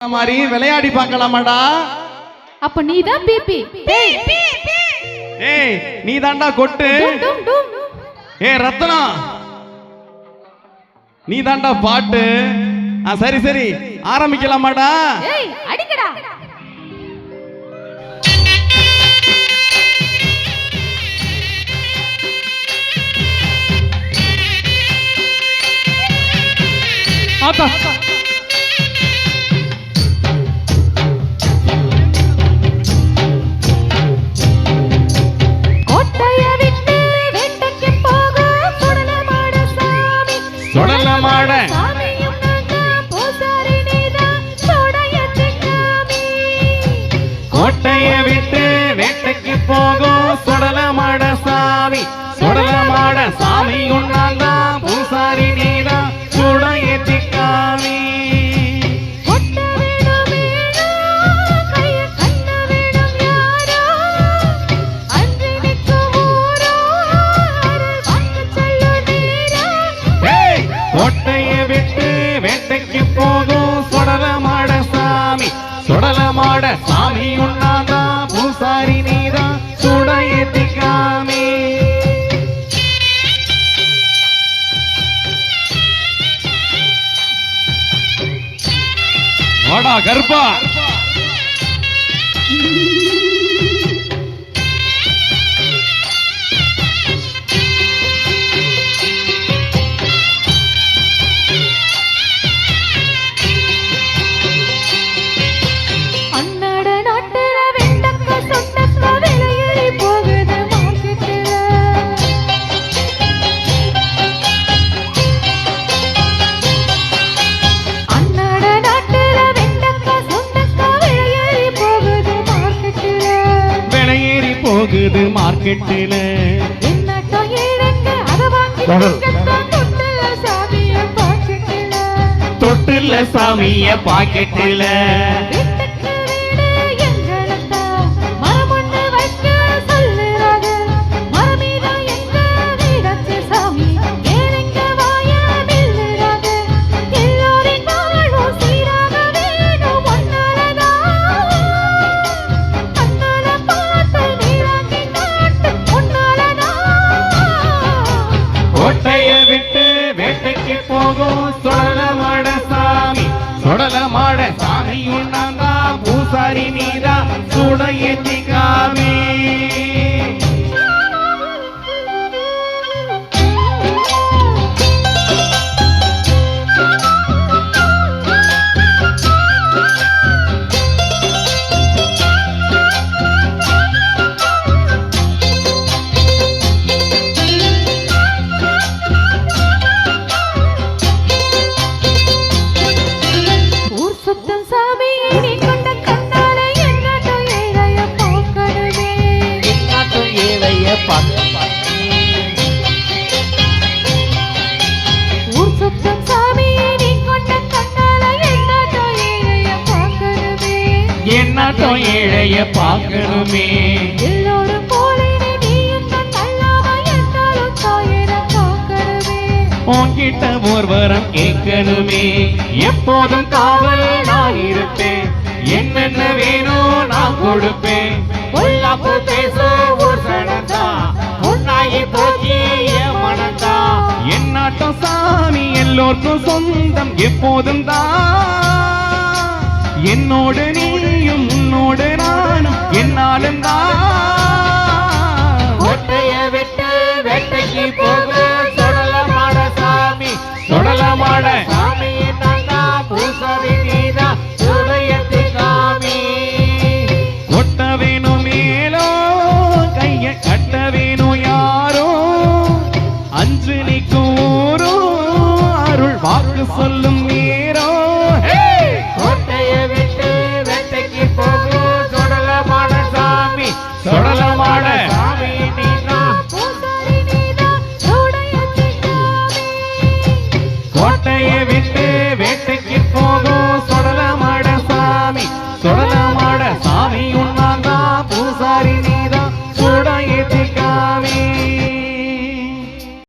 மாதிரி விளையாடி பார்க்கலாமாடா? அப்ப நீதான் பிபி. ஏய் நீ தாண்டா கொட்டு. ஏ ரத்னம் நீ தாண்டா பாட்டு. ஆ சரி சரி. ஆரம்பிக்கலாமாடா? ஏய் அடிக்கடா. ஆத்தா. போகும் சாமி சுடலமாட சாமி உண்ணாந்தா பூசாரி நீதா? சுட ஏத்திக்காமி வாடா கர்ப்பா. திங்கத்தான் தொட்டுல சாமிய பாக்கெட்டுல. இருந்தாலும் தாயன பார்க்கணுமே. உன்கிட்ட ஒரு வரம் கேட்கணுமே. எப்போதும் காவல் நான் இருப்பேன். என்னென்ன வேணும் நான் கொடுப்பேன். பொல்லாப்பு பேசும் ஊர் சனந்தா போச்சு என் மனந்தா என்னாட்டம் சாமி எல்லோருக்கும் சொந்தம் எப்போதும் தான் என்னோடு என்னாலும் தான் ஒற்றைய விட்டு வேட்டைக்கு போக. சுடலமாட சாமி சுடலமாட சாமி நந்தா பூசாரி நீதா சுடையத்தி காமி. கொட்ட வேணும் மேலோ கைய கட்ட வேணும் யாரோ. அஞ்சு அருள் வாக்கு சொல்லும் நீ